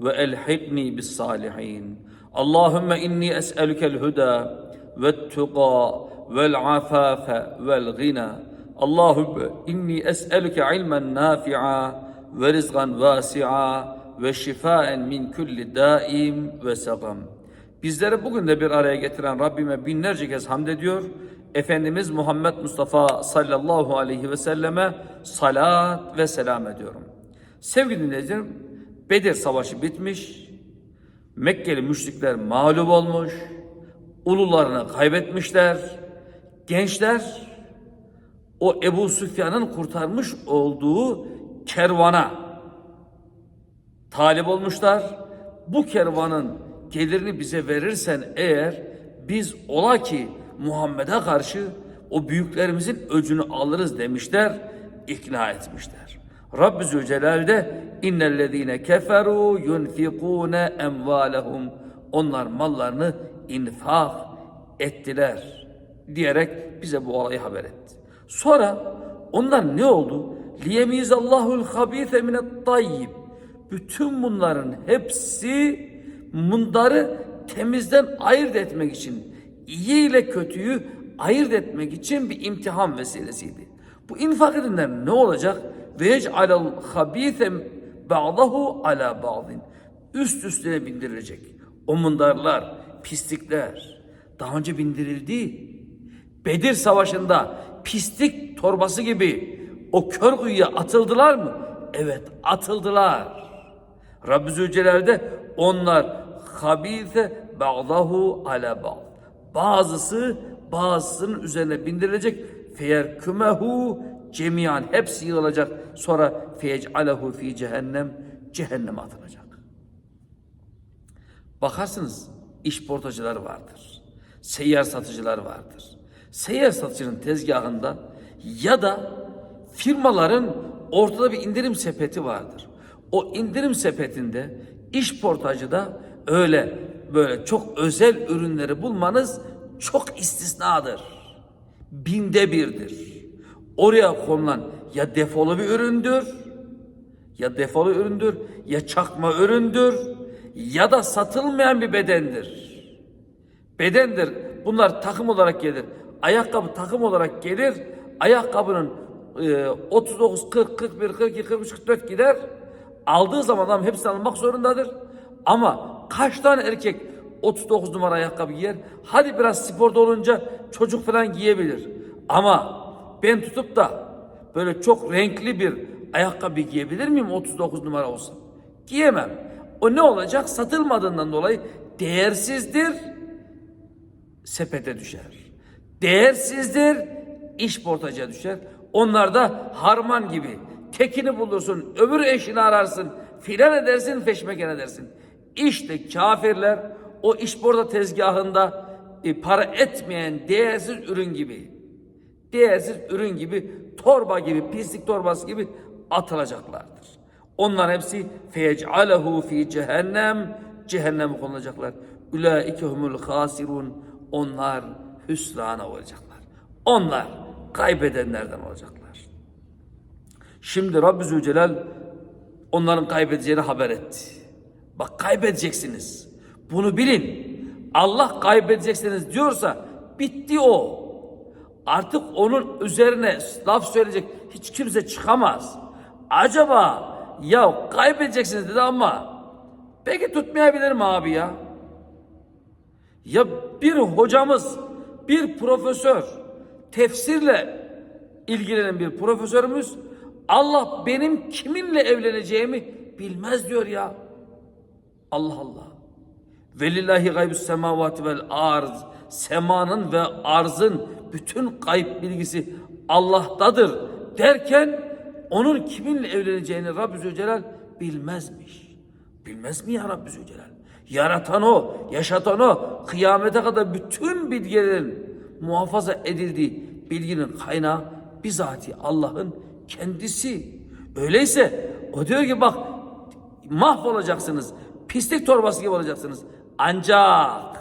ve elhikni bis salihin. Allahümme inni es'elükel huda ve tuqa vel afafe vel gina. Allahümme inni es'elüke ilmen nafi'a ve rizgan vasi'a ve şifaen min külli daim ve sagam. Bizleri bugün de bir araya getiren Rabbime binlerce kez hamd ediyor. Efendimiz Muhammed Mustafa sallallahu aleyhi ve selleme salat ve selam ediyorum. Sevgili dinleyicilerim, Bedir Savaşı bitmiş, Mekkeli müşrikler mağlup olmuş, ulularını kaybetmişler, gençler o Ebu Süfyan'ın kurtarmış olduğu kervana talip olmuşlar. Bu kervanın gelirini bize verirsen eğer biz ola ki Muhammed'e karşı o büyüklerimizin öcünü alırız demişler, ikna etmişler. Rabbi Zülcelal'de innellezine keferu yunfikune emvalehum onlar mallarını infak ettiler diyerek bize bu olayı haber etti. Sonra onlar ne oldu? Liyemizallahul habise minet tayyib. Bütün bunların hepsi bunları temizden ayırt etmek için, iyi ile kötüyü ayırt etmek için bir imtihan vesilesiydi. Bu infak edenler ne olacak? Ve yec'alel habise ba'dahu ala ba'din. Üst üstüne bindirilecek. O mundarlar, pislikler daha önce bindirildi. Bedir Savaşı'nda pislik torbası gibi o kör kuyuya atıldılar mı? Evet atıldılar. Rabbi Zülcelal'de onlar habise ba'dahu ala ba'd. Bazısı bazısının üzerine bindirilecek. Feyerkümehu cemiyan hepsi yığılacak. Sonra feyec'alehu fi cehennem cehenneme atılacak. Bakarsınız iş portacıları vardır. Seyyar satıcılar vardır. Seyyar satıcının tezgahında ya da firmaların ortada bir indirim sepeti vardır. O indirim sepetinde iş portacıda öyle böyle çok özel ürünleri bulmanız çok istisnadır. Binde birdir. Oraya konulan ya defolu bir üründür, ya defolu üründür, ya çakma üründür, ya da satılmayan bir bedendir. Bedendir. Bunlar takım olarak gelir. Ayakkabı takım olarak gelir. Ayakkabının e, 39, 40, 41, 42, 43, 44 gider. Aldığı zaman adam hepsini almak zorundadır. Ama kaç tane erkek 39 numara ayakkabı giyer? Hadi biraz sporda olunca çocuk falan giyebilir. Ama ben tutup da böyle çok renkli bir ayakkabı giyebilir miyim 39 numara olsa? Giyemem. O ne olacak? Satılmadığından dolayı değersizdir, sepete düşer. Değersizdir, iş portacıya düşer. Onlar da harman gibi. Tekini bulursun, öbür eşini ararsın, filan edersin, feşmeken edersin. İşte kafirler o iş porta tezgahında e, para etmeyen değersiz ürün gibi, değersiz ürün gibi, torba gibi, pislik torbası gibi atılacaklardır. Onlar hepsi feyec'alehu fi cehennem cehenneme konulacaklar. Ulaike humul hasirun. Onlar hüsrana olacaklar. Onlar kaybedenlerden olacaklar. Şimdi Rabbi Zülcelal onların kaybedeceğini haber etti. Bak kaybedeceksiniz. Bunu bilin. Allah kaybedeceksiniz diyorsa bitti o. Artık onun üzerine laf söyleyecek hiç kimse çıkamaz. Acaba ya kaybedeceksiniz dedi ama peki tutmayabilir mi abi ya? Ya bir hocamız, bir profesör, tefsirle ilgilenen bir profesörümüz Allah benim kiminle evleneceğimi bilmez diyor ya. Allah Allah. Velillahi gaybü semavati vel arz. Semanın ve arzın bütün kayıp bilgisi Allah'tadır derken onun kiminle evleneceğini Rabbi Zülcelal bilmezmiş. Bilmez mi ya Rabbi Zülcelal? Yaratan o, yaşatan o, kıyamete kadar bütün bilgilerin muhafaza edildiği bilginin kaynağı bizatihi Allah'ın kendisi. Öyleyse o diyor ki bak mahvolacaksınız. Pislik torbası gibi olacaksınız. Ancak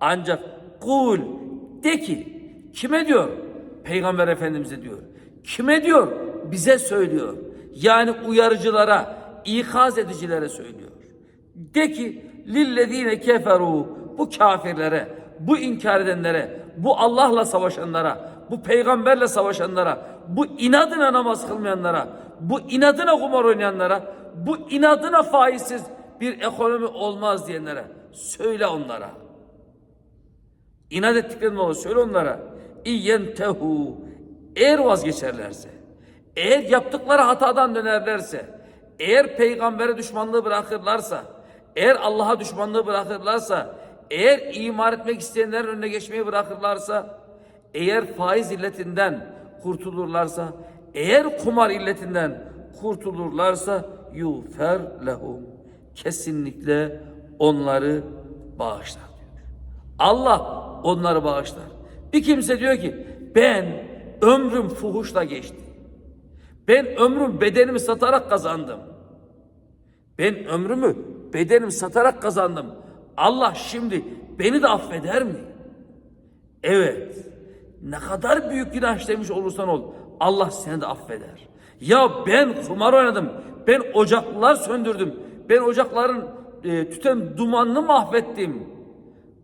ancak kul de ki kime diyor? Peygamber Efendimiz'e diyor. Kime diyor? Bize söylüyor. Yani uyarıcılara, ikaz edicilere söylüyor. De ki lillezine keferu bu kafirlere, bu inkar edenlere, bu Allah'la savaşanlara, bu peygamberle savaşanlara, bu inadına namaz kılmayanlara, bu inadına kumar oynayanlara, bu inadına faizsiz bir ekonomi olmaz diyenlere söyle onlara. İnat ettiklerini olur. Söyle onlara. İyentehu. Eğer vazgeçerlerse, eğer yaptıkları hatadan dönerlerse, eğer peygambere düşmanlığı bırakırlarsa, eğer Allah'a düşmanlığı bırakırlarsa, eğer iman etmek isteyenlerin önüne geçmeyi bırakırlarsa, eğer faiz illetinden kurtulurlarsa, eğer kumar illetinden kurtulurlarsa yufer lehum. Kesinlikle onları bağışlar diyor. Allah onları bağışlar. Bir kimse diyor ki ben ömrüm fuhuşla geçti. Ben ömrüm bedenimi satarak kazandım. Ben ömrümü bedenimi satarak kazandım. Allah şimdi beni de affeder mi? Evet. Ne kadar büyük günah işlemiş olursan ol. Allah seni de affeder. Ya ben kumar oynadım. Ben ocaklar söndürdüm. Ben ocakların e, tüten dumanını mahvettim.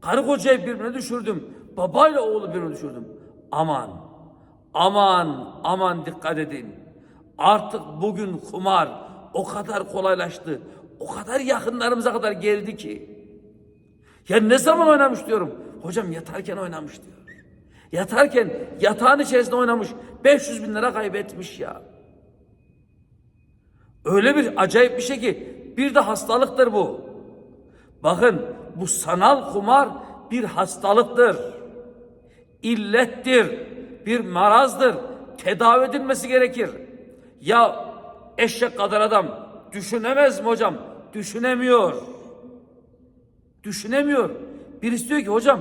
Karı kocayı birbirine düşürdüm. Babayla oğlu birbirine düşürdüm. Aman, aman, aman dikkat edin. Artık bugün kumar o kadar kolaylaştı. O kadar yakınlarımıza kadar geldi ki. Ya ne zaman oynamış diyorum. Hocam yatarken oynamış diyor. Yatarken yatağın içerisinde oynamış. 500 bin lira kaybetmiş ya. Öyle bir acayip bir şey ki bir de hastalıktır bu. Bakın bu sanal kumar bir hastalıktır. İllettir. Bir marazdır. Tedavi edilmesi gerekir. Ya eşek kadar adam düşünemez mi hocam? Düşünemiyor. Düşünemiyor. Birisi diyor ki hocam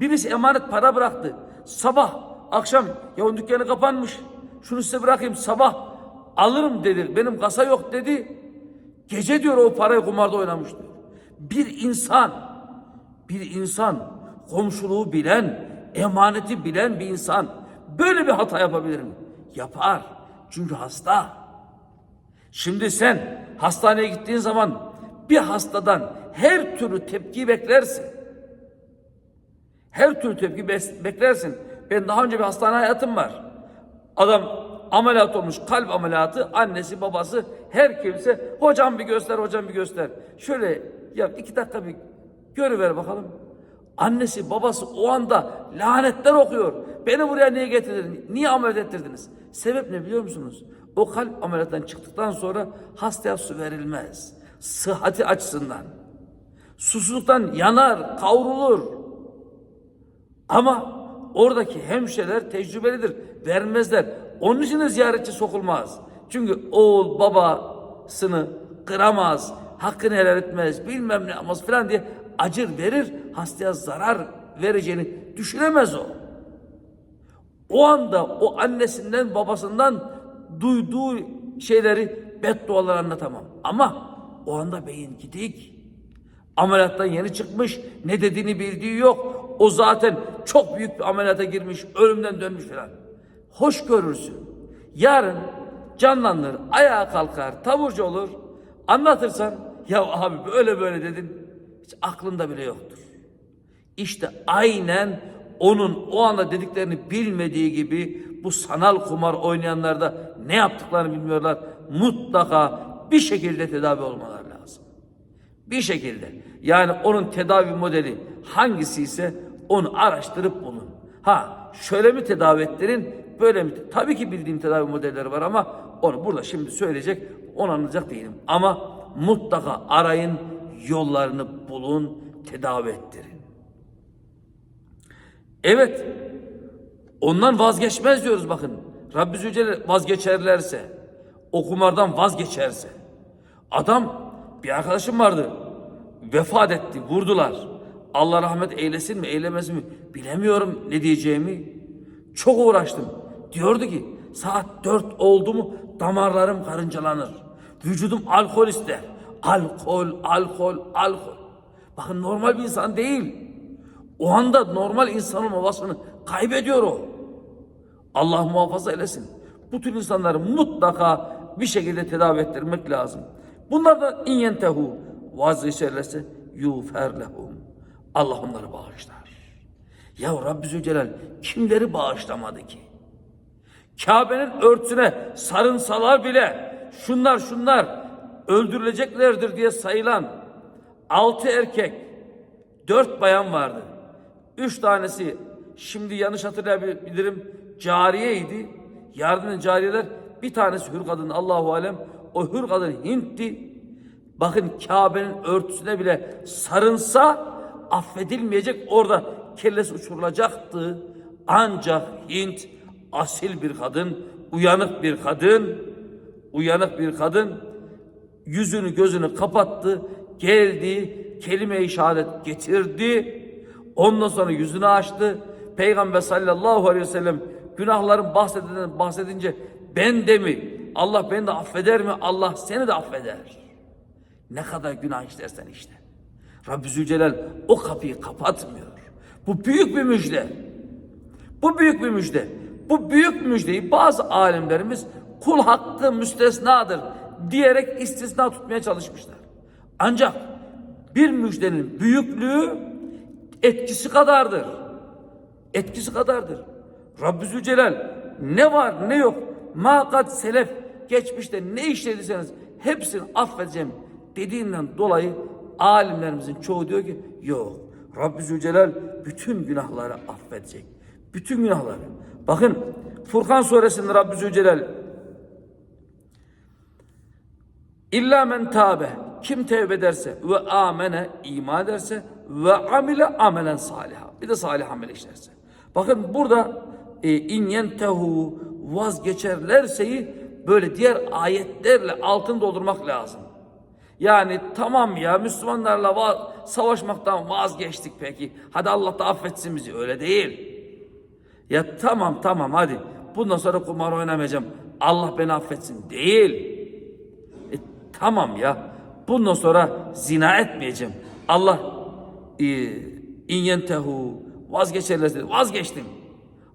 birisi emanet para bıraktı. Sabah akşam ya onun dükkanı kapanmış. Şunu size bırakayım sabah alırım dedi. Benim kasa yok dedi. Gece diyor o parayı kumarda oynamış diyor. Bir insan, bir insan komşuluğu bilen, emaneti bilen bir insan böyle bir hata yapabilir mi? Yapar. Çünkü hasta. Şimdi sen hastaneye gittiğin zaman bir hastadan her türlü tepki beklersin. Her türlü tepki beklersin. Ben daha önce bir hastane hayatım var. Adam ameliyat olmuş, kalp ameliyatı, annesi, babası, her kimse hocam bir göster, hocam bir göster. Şöyle ya iki dakika bir görüver bakalım. Annesi, babası o anda lanetler okuyor. Beni buraya niye getirdiniz? Niye ameliyat ettirdiniz? Sebep ne biliyor musunuz? O kalp ameliyattan çıktıktan sonra hastaya su verilmez. Sıhhati açısından. Susuzluktan yanar, kavrulur. Ama oradaki hemşireler tecrübelidir. Vermezler. Onun için de ziyaretçi sokulmaz. Çünkü oğul babasını kıramaz, hakkını helal etmez, bilmem ne yapmaz falan diye acır verir, hastaya zarar vereceğini düşünemez o. O anda o annesinden babasından duyduğu şeyleri beddualar anlatamam. Ama o anda beyin gidik. Ameliyattan yeni çıkmış. Ne dediğini bildiği yok. O zaten çok büyük bir ameliyata girmiş. Ölümden dönmüş falan. Hoş görürsün. Yarın canlanır, ayağa kalkar, taburcu olur. Anlatırsan ya abi böyle böyle dedin. Hiç aklında bile yoktur. İşte aynen onun o anda dediklerini bilmediği gibi bu sanal kumar oynayanlar da ne yaptıklarını bilmiyorlar. Mutlaka bir şekilde tedavi olmaları lazım. Bir şekilde. Yani onun tedavi modeli hangisi ise onu araştırıp bulun. Ha şöyle mi tedavi ettirin, böyle mi? Tabii ki bildiğim tedavi modelleri var ama onu burada şimdi söyleyecek, onu anlayacak değilim. Ama mutlaka arayın, yollarını bulun, tedavi ettirin. Evet, ondan vazgeçmez diyoruz bakın. Rabbi Zülcelal vazgeçerlerse, o kumardan vazgeçerse, adam Bir arkadaşım vardı. Vefat etti, vurdular. Allah rahmet eylesin mi, eylemesin mi bilemiyorum ne diyeceğimi. Çok uğraştım. Diyordu ki saat dört oldu mu damarlarım karıncalanır. Vücudum alkol ister. Alkol, alkol, alkol. Bakın normal bir insan değil. O anda normal insanın ovasını kaybediyor o. Allah muhafaza eylesin. Bu tür insanları mutlaka bir şekilde tedavi ettirmek lazım. Bunlardan in yentehu vazgeçerlerse yufer lehum. Allah onları bağışlar. Ya Rabbi Zülcelal kimleri bağışlamadı ki? Kabe'nin örtüsüne sarınsalar bile şunlar şunlar öldürüleceklerdir diye sayılan altı erkek, dört bayan vardı. Üç tanesi şimdi yanlış hatırlayabilirim cariyeydi. Yardım eden cariyeler bir tanesi hür kadın Allahu alem. O hür kadın Hint'ti. Bakın Kabe'nin örtüsüne bile sarınsa affedilmeyecek orada kellesi uçurulacaktı. Ancak Hint asil bir kadın, uyanık bir kadın, uyanık bir kadın yüzünü gözünü kapattı, geldi, kelime-i şehadet getirdi. Ondan sonra yüzünü açtı. Peygamber sallallahu aleyhi ve sellem günahların bahsedilen bahsedince ben de mi? Allah beni de affeder mi? Allah seni de affeder. Ne kadar günah işlersen işte. Rabbi Zülcelal o kapıyı kapatmıyor. Bu büyük bir müjde. Bu büyük bir müjde. Bu büyük müjdeyi bazı alimlerimiz kul hakkı müstesnadır diyerek istisna tutmaya çalışmışlar. Ancak bir müjdenin büyüklüğü etkisi kadardır. Etkisi kadardır. Rabbi Zülcelal ne var ne yok makat selef geçmişte ne işlediyseniz hepsini affedeceğim dediğinden dolayı alimlerimizin çoğu diyor ki yok. Rabbi Zülcelal bütün günahları affedecek. Bütün günahları. Bakın Furkan suresinde Rabbi Zülcelal İlla men tabe kim tevbe ederse ve amene iman ederse ve amile amelen saliha. Bir de salih amel işlerse. Bakın burada e, in yentehu vazgeçerlerseyi böyle diğer ayetlerle altın doldurmak lazım. Yani tamam ya Müslümanlarla va- savaşmaktan vazgeçtik peki. Hadi Allah da affetsin bizi. Öyle değil. Ya tamam tamam hadi. Bundan sonra kumar oynamayacağım. Allah beni affetsin. Değil. Tamam ya. Bundan sonra zina etmeyeceğim. Allah e, in yentehu vazgeçerlerse vazgeçtim.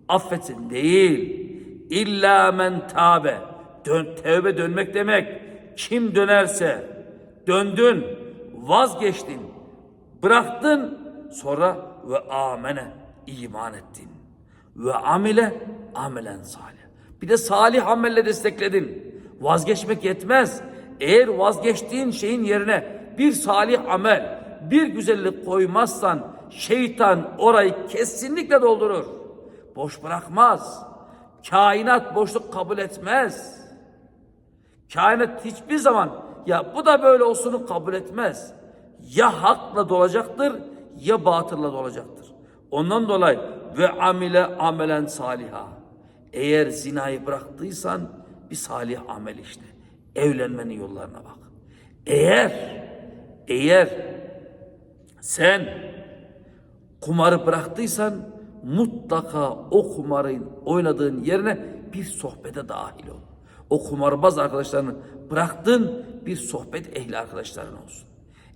Affetsin. Değil. İlla men tabe. Dön, tevbe dönmek demek. Kim dönerse döndün, vazgeçtin, bıraktın sonra ve amene iman ettin. Ve amile amelen salih. Bir de salih amelle destekledin. Vazgeçmek yetmez. Eğer vazgeçtiğin şeyin yerine bir salih amel, bir güzellik koymazsan şeytan orayı kesinlikle doldurur. Boş bırakmaz. Kainat boşluk kabul etmez. Kainat hiçbir zaman ya bu da böyle olsunu kabul etmez. Ya hakla dolacaktır ya batılla dolacaktır. Ondan dolayı ve amile amelen saliha. Eğer zinayı bıraktıysan bir salih amel işte. Evlenmenin yollarına bak. Eğer eğer sen kumarı bıraktıysan mutlaka o kumarın oynadığın yerine bir sohbete dahil ol. O kumarbaz arkadaşlarını bıraktın bir sohbet ehli arkadaşların olsun.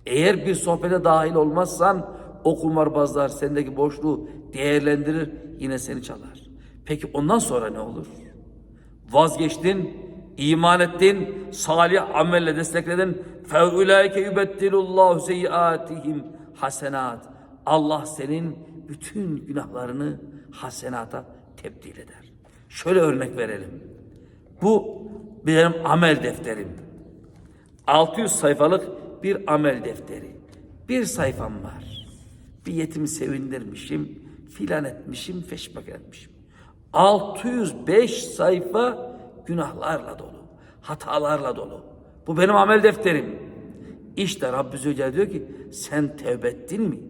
Eğer bir sohbete dahil olmazsan o kumarbazlar sendeki boşluğu değerlendirir yine seni çalar. Peki ondan sonra ne olur? Vazgeçtin, iman ettin, salih amelle destekledin. Feulaike yubettilullahu seyyiatihim hasenat. Allah senin bütün günahlarını hasenata tebdil eder. Şöyle örnek verelim. Bu benim amel defterim. 600 sayfalık bir amel defteri. Bir sayfam var. Bir yetimi sevindirmişim, filan etmişim, feşmek etmişim. 605 sayfa günahlarla dolu, hatalarla dolu. Bu benim amel defterim. İşte Rabbi Zülcelal diyor ki sen tevbe ettin mi?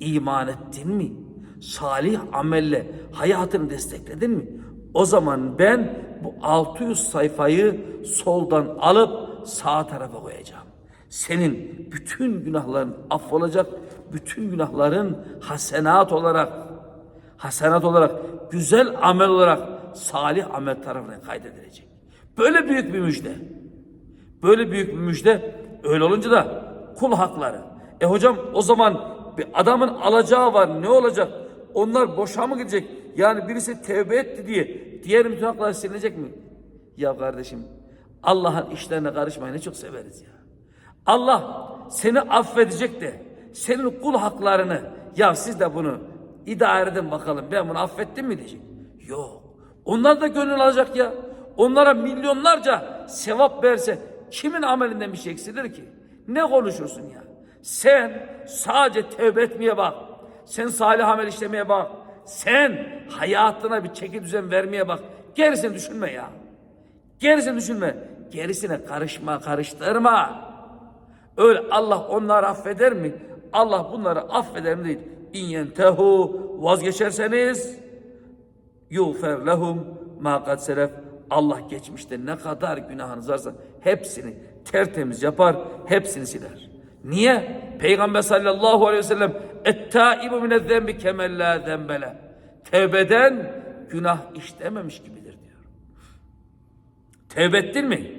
İman ettin mi? Salih amelle hayatını destekledin mi? O zaman ben bu 600 sayfayı soldan alıp sağ tarafa koyacağım. Senin bütün günahların affolacak, bütün günahların hasenat olarak, hasenat olarak, güzel amel olarak salih amel tarafına kaydedilecek. Böyle büyük bir müjde. Böyle büyük bir müjde. Öyle olunca da kul hakları. E hocam o zaman bir adamın alacağı var ne olacak? Onlar boşa mı gidecek? Yani birisi tevbe etti diye diğer bütün haklar silinecek mi? Ya kardeşim Allah'ın işlerine karışmayı ne çok severiz ya. Allah seni affedecek de senin kul haklarını ya siz de bunu idare edin bakalım ben bunu affettim mi diyecek. Yok. Onlar da gönül alacak ya. Onlara milyonlarca sevap verse kimin amelinden bir şey eksilir ki? Ne konuşursun ya? Sen sadece tevbe etmeye bak. Sen salih amel işlemeye bak. Sen hayatına bir çeki düzen vermeye bak. Gerisini düşünme ya. Gerisini düşünme. Gerisine karışma, karıştırma. Öyle Allah onları affeder mi? Allah bunları affeder mi değil. İn yentehu vazgeçerseniz yufer lehum ma kad selef. Allah geçmişte ne kadar günahınız varsa hepsini tertemiz yapar, hepsini siler. Niye? Peygamber sallallahu aleyhi ve sellem ettaibu minez-zembi kemella zembele. Tevbeden günah işlememiş gibidir diyor. Tevbe ettin mi?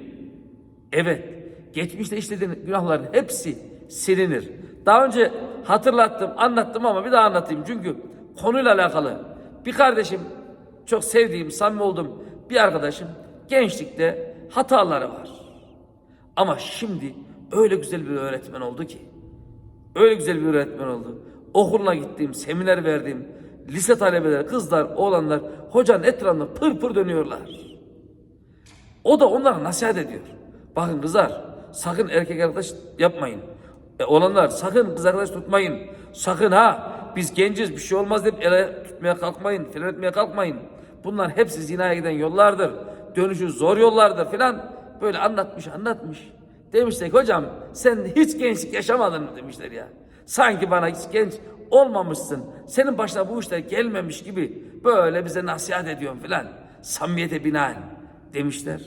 Evet. Geçmişte işlediğin günahların hepsi silinir. Daha önce hatırlattım, anlattım ama bir daha anlatayım. Çünkü konuyla alakalı. Bir kardeşim, çok sevdiğim, samimi olduğum bir arkadaşım gençlikte hataları var. Ama şimdi öyle güzel bir öğretmen oldu ki. Öyle güzel bir öğretmen oldu. Okuluna gittiğim, seminer verdiğim lise talebeleri, kızlar, oğlanlar hocanın etrafında pır pır dönüyorlar. O da onlara nasihat ediyor. Bakın kızlar sakın erkek arkadaş yapmayın. E, olanlar sakın kız arkadaş tutmayın. Sakın ha biz genciz bir şey olmaz deyip ele tutmaya kalkmayın. Filan etmeye kalkmayın. Bunlar hepsi zinaya giden yollardır. Dönüşü zor yollardır filan. Böyle anlatmış anlatmış. Demişler ki hocam sen hiç gençlik yaşamadın mı demişler ya. Sanki bana hiç genç olmamışsın. Senin başına bu işler gelmemiş gibi böyle bize nasihat ediyorsun filan. Samimiyete binaen demişler.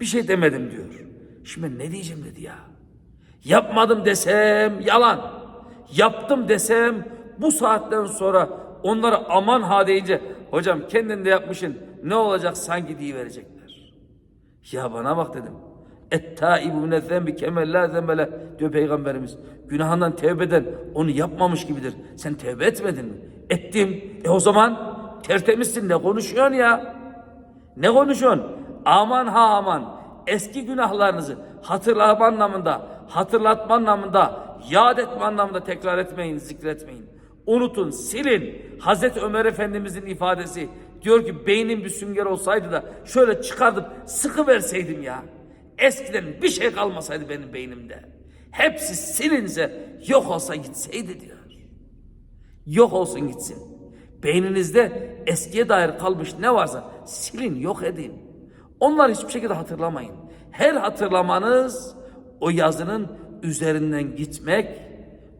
Bir şey demedim diyor. Şimdi ne diyeceğim dedi ya. Yapmadım desem yalan. Yaptım desem bu saatten sonra onlara aman ha deyince hocam kendin de yapmışsın ne olacak sanki diye verecekler. Ya bana bak dedim. Ettaibu minezzenbi kemel la zembele diyor peygamberimiz. Günahından tevbe eden onu yapmamış gibidir. Sen tevbe etmedin mi? Ettim. E o zaman tertemizsin ne konuşuyorsun ya? Ne konuşuyorsun? Aman ha aman. Eski günahlarınızı hatırlama anlamında, hatırlatma anlamında, yad etme anlamında tekrar etmeyin, zikretmeyin. Unutun, silin. Hazreti Ömer Efendimizin ifadesi diyor ki beynim bir sünger olsaydı da şöyle çıkartıp sıkı verseydim ya. Eskiden bir şey kalmasaydı benim beynimde. Hepsi silinse yok olsa gitseydi diyor. Yok olsun gitsin. Beyninizde eskiye dair kalmış ne varsa silin, yok edin. Onları hiçbir şekilde hatırlamayın. Her hatırlamanız o yazının üzerinden gitmek,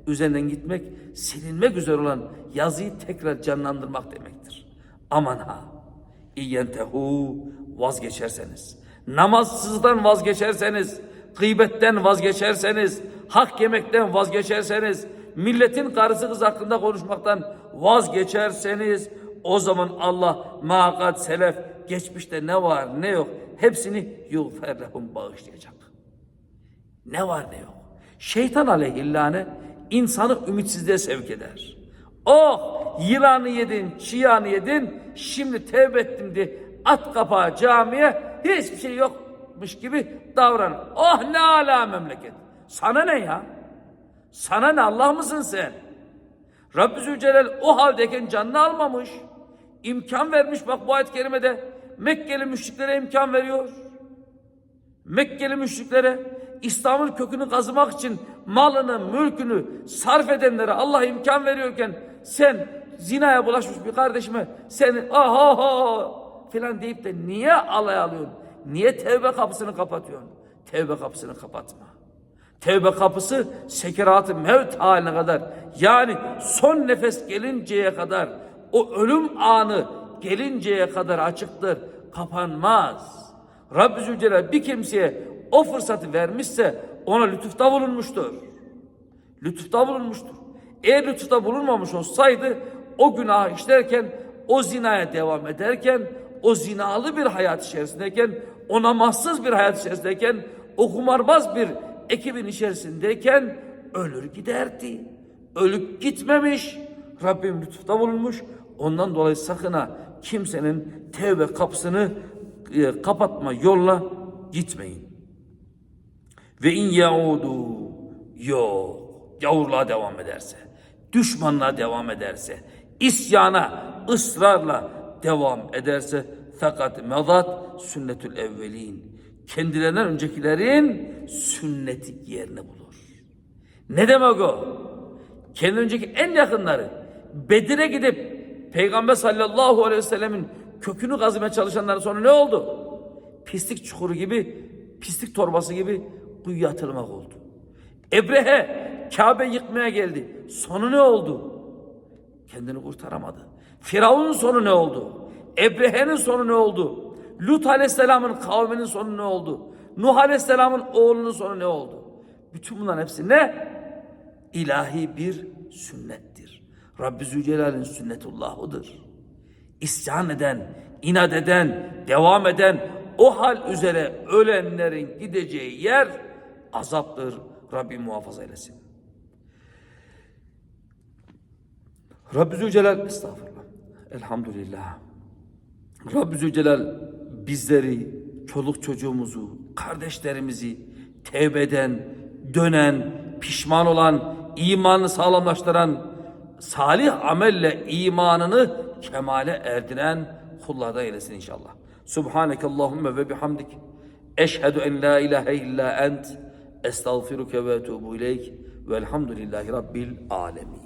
üzerinden gitmek, silinmek üzere olan yazıyı tekrar canlandırmak demektir. Aman ha! İyentehu vazgeçerseniz, namazsızdan vazgeçerseniz, gıybetten vazgeçerseniz, hak yemekten vazgeçerseniz, milletin karısı kız hakkında konuşmaktan vazgeçerseniz, o zaman Allah makat selef geçmişte ne var ne yok hepsini yuğfer lehum bağışlayacak. Ne var ne yok. Şeytan aleyhillâne insanı ümitsizliğe sevk eder. Oh yılanı yedin, çiyanı yedin, şimdi tevbe ettim diye at kapağı camiye hiçbir şey yokmuş gibi davran. Oh ne ala memleket. Sana ne ya? Sana ne Allah mısın sen? Rabbi Zülcelal o haldeyken canını almamış. İmkan vermiş bak bu ayet-i kerimede. Mekkeli müşriklere imkan veriyor. Mekkeli müşriklere İslam'ın kökünü kazımak için malını, mülkünü sarf edenlere Allah imkan veriyorken sen zinaya bulaşmış bir kardeşime sen aha aha filan deyip de niye alay alıyorsun? Niye tevbe kapısını kapatıyorsun? Tevbe kapısını kapatma. Tevbe kapısı sekerat-ı mevt haline kadar yani son nefes gelinceye kadar o ölüm anı gelinceye kadar açıktır, kapanmaz. Rabbi Zülcelal bir kimseye o fırsatı vermişse ona lütufta bulunmuştur. Lütufta bulunmuştur. Eğer lütufta bulunmamış olsaydı o günah işlerken, o zinaya devam ederken, o zinalı bir hayat içerisindeyken, o namazsız bir hayat içerisindeyken, o kumarbaz bir ekibin içerisindeyken ölür giderdi. Ölüp gitmemiş. Rabbim lütufta bulunmuş. Ondan dolayı sakın ha kimsenin tevbe kapısını e, kapatma yolla gitmeyin. Ve in yaudu yok. Gavurluğa devam ederse, düşmanlığa devam ederse, isyana ısrarla devam ederse fakat medat sünnetül evvelin. Kendilerinden öncekilerin sünneti yerini bulur. Ne demek o? Kendi önceki en yakınları Bedir'e gidip Peygamber sallallahu aleyhi ve sellemin kökünü kazımaya çalışanların sonra ne oldu? Pislik çukuru gibi, pislik torbası gibi kuyuya atılmak oldu. Ebrehe Kabe yıkmaya geldi. Sonu ne oldu? Kendini kurtaramadı. Firavun'un sonu ne oldu? Ebrehe'nin sonu ne oldu? Lut aleyhisselamın kavminin sonu ne oldu? Nuh aleyhisselamın oğlunun sonu ne oldu? Bütün bunların hepsi ne? İlahi bir sünnettir. Rabbi Zülcelal'in sünnetullahıdır. İsyan eden, inat eden, devam eden, o hal üzere ölenlerin gideceği yer azaptır. Rabbim muhafaza eylesin. Rabbi Zülcelal, estağfurullah, elhamdülillah. Rabbi Zülcelal bizleri, çoluk çocuğumuzu, kardeşlerimizi tevbeden, dönen, pişman olan, imanı sağlamlaştıran, salih amelle imanını kemale erdiren kullardan eylesin inşallah. Subhaneke Allahümme ve bihamdik. Eşhedü en la ilahe illa ent. Estağfiruke ve etubu ileyk. Velhamdülillahi Rabbil alemin.